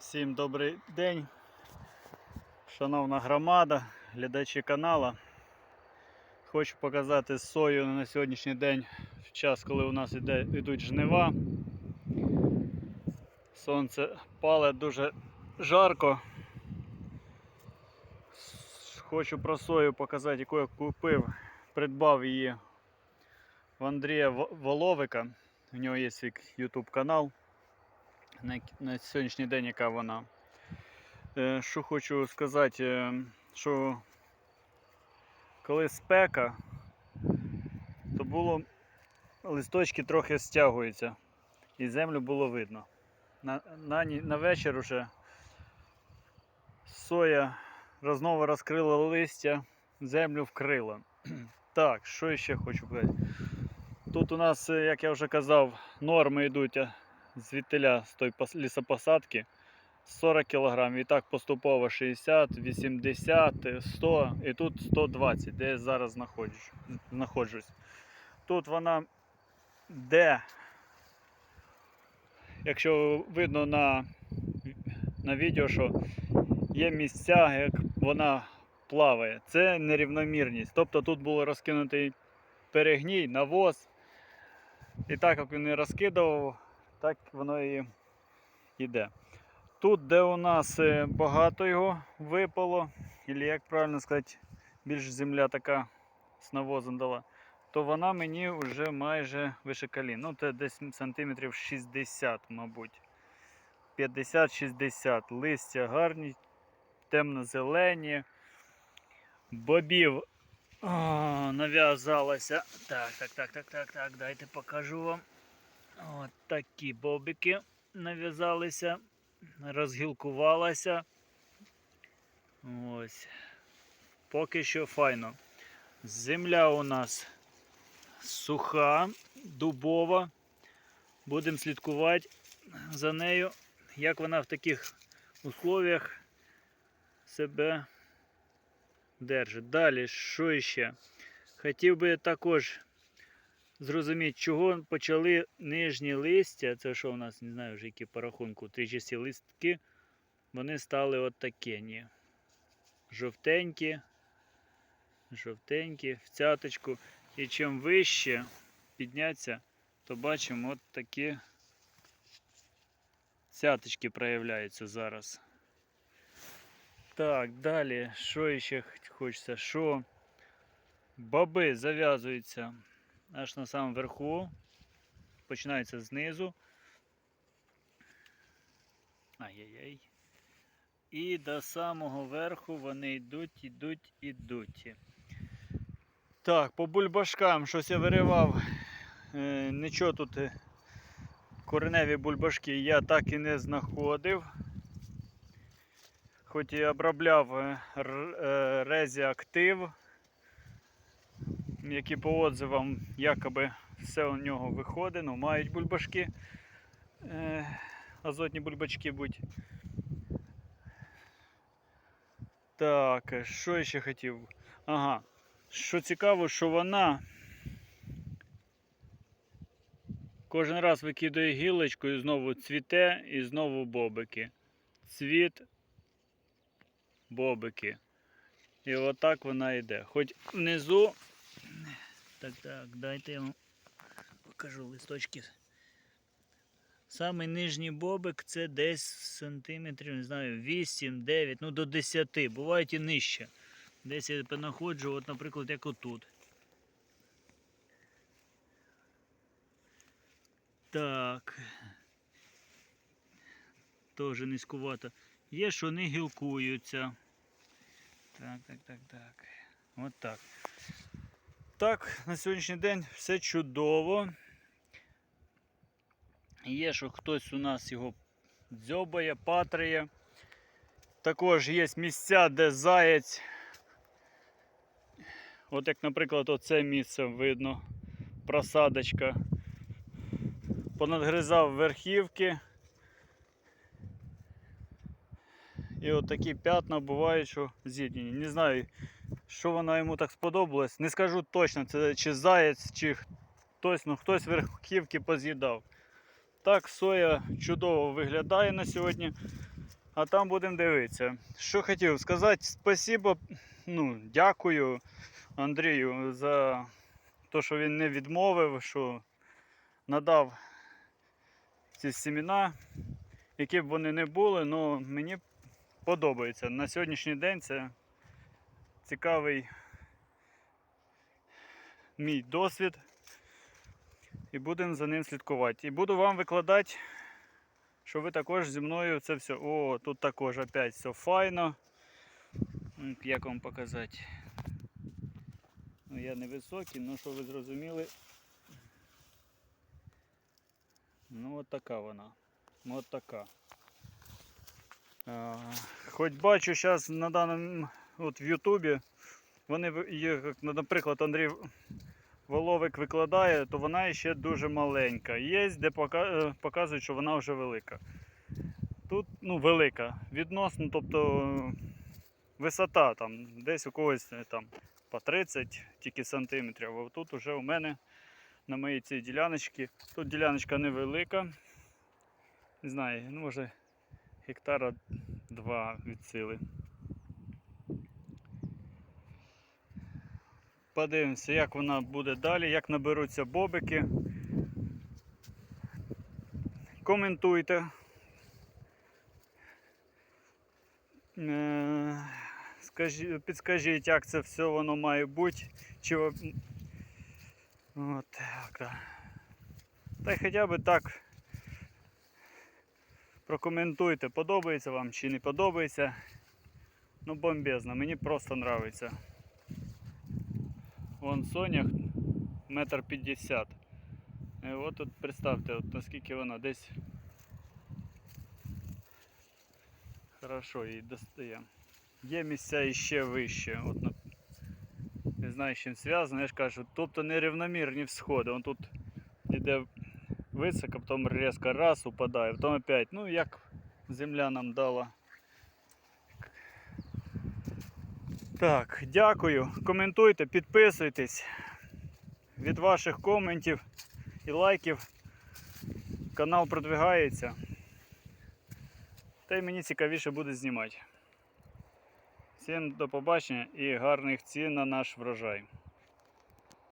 Всім добрий день, шановна громада, глядачі канала. Хочу показати сою на сьогоднішній день, в час, коли у нас іде, йдуть жнива. Сонце пале дуже жарко. Хочу про сою показати, яку я купив, придбав її в Андрія Воловика. У нього є свій YouTube канал на, на сьогоднішній день, яка вона. Е, що хочу сказати, е, що коли спека, то було листочки трохи стягуються і землю було видно. На, на, на вечір уже соя знову розкрила листя, землю вкрила. Так, що ще хочу сказати? Тут у нас, е, як я вже казав, норми йдуть е, звідтиля з тої лісопосадки 40 кг. І так поступово 60, 80, е, 100 і тут 120, де я зараз знаходжусь. Тут вона де, якщо видно на, на відео, що є місця, як вона плаває. Це нерівномірність. Тобто тут було розкинутий перегній, навоз. І так як він і розкидав, так воно і йде. Тут, де у нас е, багато його випало, або як правильно сказати, більш земля така з навозом дала, то вона мені вже майже вище колін. Ну, це десь сантиметрів 60, мабуть. 50-60. Листя гарні, темно-зелені. Бобів о, нав'язалося. Так, так, так, так, так, так. Дайте покажу вам. От такі бобики нав'язалися, розгілкувалася. Ось. Поки що файно. Земля у нас суха, дубова. Будемо слідкувати за нею, як вона в таких условіях себе держить. Далі, що ще? Хотів би також зрозуміти, чого почали нижні листя, це що у нас, не знаю вже які по рахунку, три часі листки, вони стали от такі, ні. Жовтенькі, жовтенькі, в цяточку. І чим вище підняться, то бачимо от такі цяточки проявляються зараз. Так, далі, що ще хочеться? Що? Баби зав'язуються аж на самому верху. Починається знизу. Ай-яй-яй. І до самого верху вони йдуть, йдуть, йдуть. Так, по бульбашкам щось я виривав. Е, нічого тут е, кореневі бульбашки я так і не знаходив. Хоч і обробляв е, е, резі актив, які по отзивам якоби все у нього виходить, ну мають бульбашки, е, азотні бульбачки будь. Так, е, що я ще хотів? Ага. Що цікаво, що вона кожен раз викидає гілочку і знову цвіте і знову бобики. Цвіт, бобики. І отак вона йде. Хоч внизу. Так, так, дайте я вам покажу листочки. Самий нижній бобик це десь сантиметрів, не знаю, 8-9, ну до 10. Бувають і нижче. Десь я знаходжу, от, наприклад, як отут. Так. Теж низькувато. Є, що не гілкуються. Так, так, так, так. От так. Так, на сьогоднішній день все чудово. Є, що хтось у нас його дзьобає, патрає. Також є місця, де заєць. От як, наприклад, оце місце видно, просадочка. Понадгризав верхівки. І от такі п'ятна бувають, що з'єднані. Не знаю, що вона йому так сподобалось. Не скажу точно, це чи заєць, чи хтось, ну хтось верхівки поз'їдав. Так, соя чудово виглядає на сьогодні. А там будемо дивитися. Що хотів сказати, спасибо, ну, дякую Андрію за те, що він не відмовив, що надав ці семена, які б вони не були, але мені подобається. На сьогоднішній день це цікавий мій досвід. І будемо за ним слідкувати. І буду вам викладати, що ви також зі мною це все. О, тут також опять все файно. Як вам показати? Ну, я не високий, ну що ви зрозуміли. Ну от така вона. Ну, От така. Хоч бачу зараз на даному от в Ютубі, вони наприклад, Андрій Воловик викладає, то вона ще дуже маленька. Є, де е, показують, що вона вже велика. Тут ну, велика. Відносно, тобто висота там, десь у когось е, там по 30 тільки сантиметрів. А тут уже у мене на моїй цій діляночці. Тут діляночка невелика. Не знаю, ну може гектара два від сили. Подивимося, як вона буде далі, як наберуться бобики. Коментуйте. Е, скажі- Підскажіть, як це все воно має бути. Чи... От так. Та й хоча б так. Прокоментуйте, подобається вам чи не подобається. Ну, бомбезно, мені просто нравиться. Вон Сонях метр п'ятдесят. От тут представте, от наскільки вона десь хорошо її достає. Є місця іще вище. От, не знаю, з чим зв'язано, я ж кажу, тобто нерівномірні всходи. Он тут іде високо, потім різко раз упадає, потім опять. Ну як земля нам дала. Так, дякую. Коментуйте, підписуйтесь. Від ваших коментів і лайків канал продвигається. Та й мені цікавіше буде знімати. Всім до побачення і гарних цін на наш врожай.